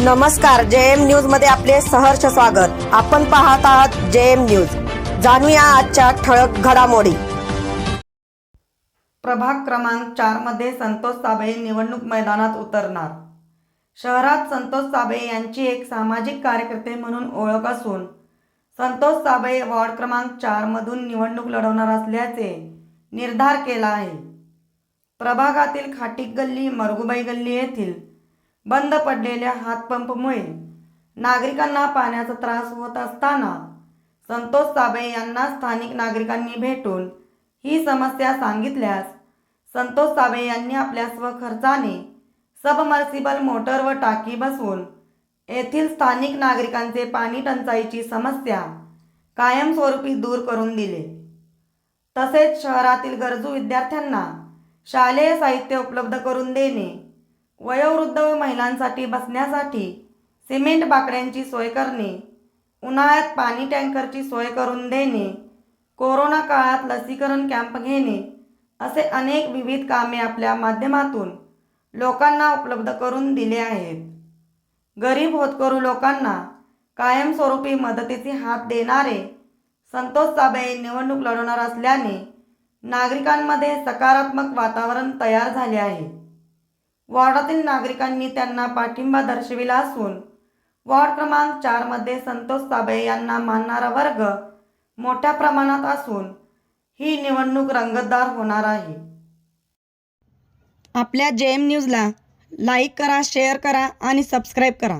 नमस्कार जे एम न्यूजमध्ये आपले सहर्ष स्वागत. आपण पाहत आहात जे एम न्यूज. जाणूया आजच्या ठळक घडामोडी. प्रभाग क्रमांक चारमध्ये संतोष साबळे निवडणूक मैदानात उतरणार. शहरात संतोष साबळे यांची एक सामाजिक कार्यकर्ते म्हणून ओळख असून संतोष साबळे वॉर्ड क्रमांक चार मधून निवडणूक लढवणार असल्याचे निर्धार केला आहे. प्रभागातील खाटीक गल्ली मरगुबाई गल्ली येथील बंद पडलेल्या हातपंपमुळे नागरिकांना पाण्याचा त्रास होत असताना संतोष साबळे यांना स्थानिक नागरिकांनी भेटून ही समस्या सांगितल्यास संतोष साबळे यांनी आपल्या स्वखर्चाने सबमर्सिबल मोटर व टाकी बसवून येथील स्थानिक नागरिकांचे पाणी टंचाईची समस्या कायमस्वरूपी दूर करून दिले. तसेच शहरातील गरजू विद्यार्थ्यांना शालेय साहित्य उपलब्ध करून देणे वयोवृद्ध महिलांसाठी बसण्यासाठी सिमेंट बाकड्यांची सोय करणे उन्हाळ्यात पाणी टँकरची सोय करून देणे कोरोना काळात लसीकरण कॅम्प घेणे असे अनेक विविध कामे आपल्या माध्यमातून लोकांना उपलब्ध करून दिले आहेत. गरीब होतकरू लोकांना कायमस्वरूपी मदतीचे हात देणारे संतोष साबळे निवडणूक लढवणार असल्याने नागरिकांमध्ये सकारात्मक वातावरण तयार झाले आहे. वॉर्डातील नागरिकांनी त्यांना पाठिंबा दर्शविला असून वॉर्ड क्रमांक चारमध्ये संतोष साबळे यांना मानणारा वर्ग मोठ्या प्रमाणात असून ही निवडणूक रंगतदार होणार आहे. आपल्या जे एम न्यूजला लाईक करा शेअर करा आणि सबस्क्राईब करा.